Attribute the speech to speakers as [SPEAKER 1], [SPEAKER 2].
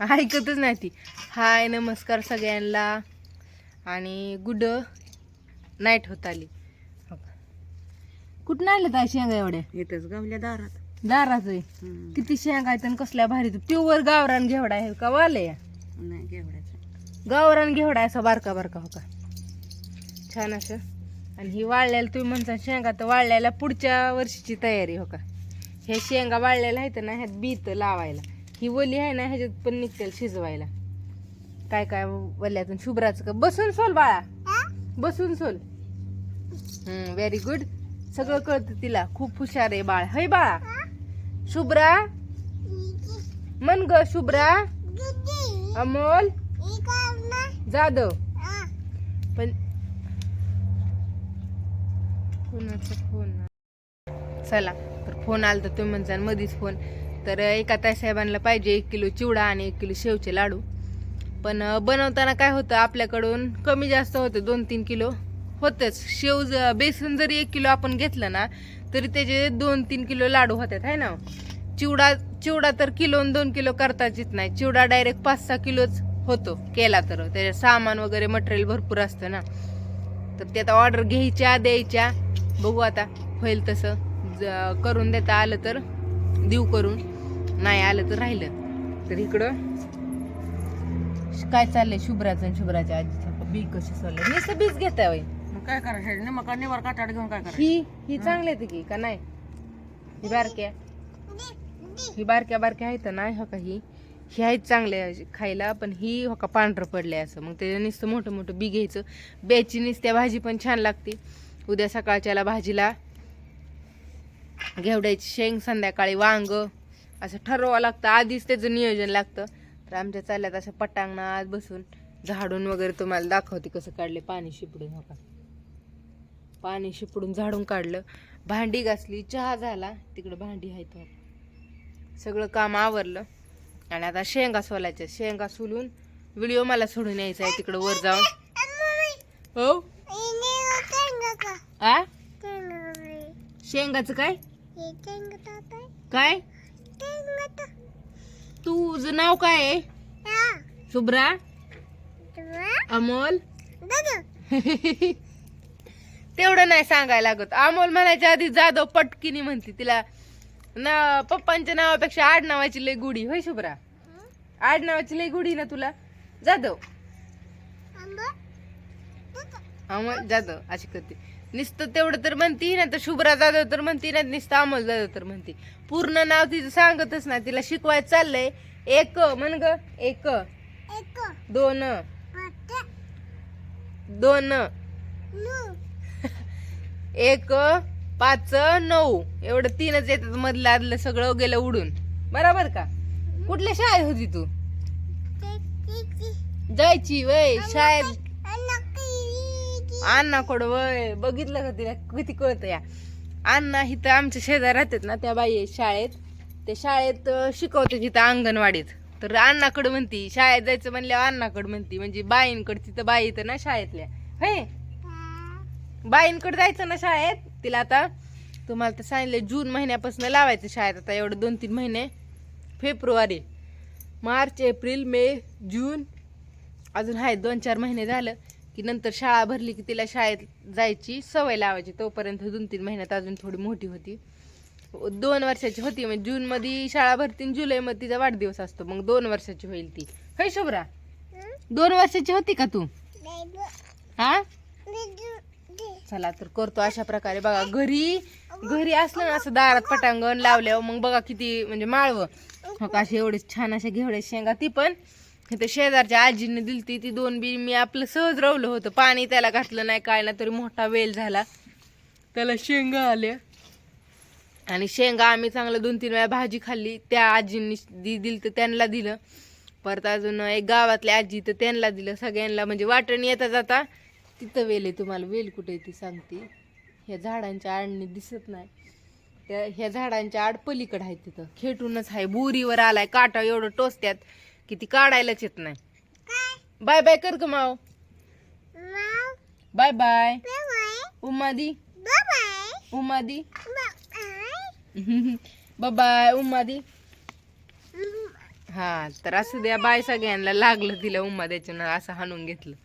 [SPEAKER 1] ऐकतच नाही ती. हाय नमस्कार सगळ्यांना. आणि गुड नाईट होत आली. हो का. कुठून आल्या त्या शेंगा एवढ्या?
[SPEAKER 2] इथंच गावल्या दारात.
[SPEAKER 1] दाराच आहे
[SPEAKER 2] हम्म.
[SPEAKER 1] किती शेंगा आहेत आणि कसल्या भारी प्युअर गावरान घेवडा आहे का वाले?
[SPEAKER 2] नाही घेवड्याचं.
[SPEAKER 1] गावरान घेवडा असा बारका बारका हो का? छान असं. आणि ही वाळलेलं तुम्ही म्हणता शेंगा तर वाळलेल्या पुढच्या वर्षीची तयारी हो का? हे शेंगा वाळलेल्या आहेत ना ह्यात बीत लावायला. ही वली आहे ना ह्याच्यात पण निघतील शिजवायला. काय काय वल्यातून शुभ्राचं का? बसून सोल बाळा. बसून सोल. हम्म व्हेरी गुड सगळं कळतं तिला. खूप हुशार आहे बाळ. हय बाळा? शुभ्रा? मन ग शुभ्रा. अमोल? जाधव? पण कोणाचा फोन? चला तर फोन आला तर तुम्ही म्हणता मधीच फोन. तर एका ताईसाहेबांना पाहिजे एक किलो चिवडा आणि एक किलो शेवचे लाडू. पण बनवताना काय होतं आपल्याकडून कमी जास्त होतं दोन तीन किलो होतंच. शेव ज- बेसन जरी एक किलो आपण घेतलं ना तरी त्याचे दोन तीन किलो लाडू होतात आहे ना हो? चिवडा चिवडा तर किलो दोन किलो करताच येत नाही. चिवडा डायरेक्ट पाच सहा किलोच होतो केला तर. त्याच्यात सामान वगैरे मटेरियल भरपूर असतं ना. तर ते आता ऑर्डर घ्यायच्या द्यायच्या. बघू आता होईल तसं. ज- करून देता आलं तर देऊ करून. नाही आलं तर राहिलं. तर इकडं काय चाललंय शुभ्राचं आणि शुभ्राच्या आजीचं? बी कशी चाललंय नुसतं बीज घेताय वय
[SPEAKER 2] मग काय करायचं? निवार काटाड घेऊन काय करायचं?
[SPEAKER 1] ही ही चांगली आहे की का नाही? ही बारक्या. ही बारक्या बारक्या आहेत ना हो का ही? ही आहेत चांगल्या खायला पण ही हो का पांढरं पडलंय असं. मग त्याच्या नुसतं मोठं मोठं बी घ्यायचं. ब्याची नुसत्या भाजी पण छान लागते. उद्या सकाळच्याला भाजीला घेवड्याची शेंग संध्याकाळी वांग असं ठरवावं लागतं. आधीच त्याचं नियोजन लागतं. तर आमच्या चालल्यात असं पटांगणात बसून झाडून वगैरे तुम्हाला दाखवते कसं काढले पाणी शिपडून हो का? पाणी शिपडून झाडून काढलं. भांडी घासली चहा झाला. तिकडं भांडी आहेत हो. सगळं काम आवरलं. आणि आता शेंगा सोलायच्या. शेंगा सोलून व्हिडिओ मला सोडून यायचा आहे तिकडं वर जाऊन. हो? शेंगाचं काय? काय? तुझं नाव काय आहे? शुभ्रा? अमोल? तेवढं नाही सांगायला लागत. अमोल म्हणायच्या आधी जाधव पटकिनी म्हणते तिला ना पप्पांच्या नावापेक्षा आडनावाची लय गुढी. होय शुभ्रा? आडनावाची लय गुढी ना तुला? जाधव. अमोल जाधव अशी करते. नुसतं तेवढं तर म्हणती ना तर शुभ्रा जाधव तर म्हणती ना नुसतं अमोल जाधव तर म्हणती. पूर्ण नाव तिचं सांगतच नाही तिला शिकवायचं चाललंय. एक म्हण ग एक. दोन. दोन. एक पाच नऊ. एवढं तीनच येतात मधलं आदलं सगळं गेलं उडून. बरोबर का? कुठल्या शाळेत होती तू? जायची वय शाळेत अण्णाकडं वय बघितलं का तिला? किती कळत या. अण्णा इथं आमच्या शेजार राहतात ना त्या बाई शाळेत. ते शाळेत शिकवते तिथं अंगणवाडीत. तर अण्णाकडं म्हणती शाळेत जायचं म्हणल्यावर अण्णाकडं म्हणती. म्हणजे बाईंकडे तिथं बाई येतं ना शाळेतल्या. हे बाईंकडे जायचं ना शाळेत? तिला आता तुम्हाला तर सांगितलं जून महिन्यापासून लावायचं शाळेत. आता एवढं दोन तीन महिने. फेब्रुवारी मार्च एप्रिल मे जून. अजून आहे दोन चार महिने झालं. की नंतर शाळा भरली की तिला शाळेत जायची सवय लावायची. तोपर्यंत दोन तीन महिन्यात अजून थोडी मोठी होती. दोन वर्षाची होती म्हणजे जूनमध्ये शाळा भरती जुलैमध्ये तिचा वाढदिवस असतो. मग दोन वर्षाची होईल ती. होय शुभ्रा? दोन वर्षाची होती का तू? हा? चला तर करतो अशा प्रकारे. बघा घरी घरी असलं ना असं दारात पटांगण लावल्यावर मग बघा किती म्हणजे माळवं. हो का असे एवढे छान अशा घेवड्या शेंगा ती पण इथं शेजारच्या आजीने दिलती ती दोन बी मी आपलं सहज रवलं होतं. पाणी त्याला घातलं नाही काय ना तरी मोठा वेल झाला. त्याला शेंगा आल्या आणि शेंगा आम्ही चांगलं दोन तीन वेळा भाजी खाल्ली. त्या आजींनी दि दिलं तर त्यांना दिलं. परत अजून एक गावातल्या आजी तर त्यांना दिलं. सगळ्यांना म्हणजे वाटण येता जाता तिथं वेल आहे तुम्हाला. वेल कुठे आहे ती सांगते. ह्या झाडांच्या आडणी दिसत नाही. त्या ह्या झाडांच्या आड पलीकडं आहे तिथं. खेटूनच आहे. बोरीवर आलाय. काटा एवढं टोचत्यात. किती काढायलाच येत नाही. बाय बाय कर ग माव. Bye bye. उमादी. उमादी. बाय उमादी. हा तर असं द्या बाय सगळ्यांना लागलं तिला उमाद्याच्या असं हाणून घेतलं.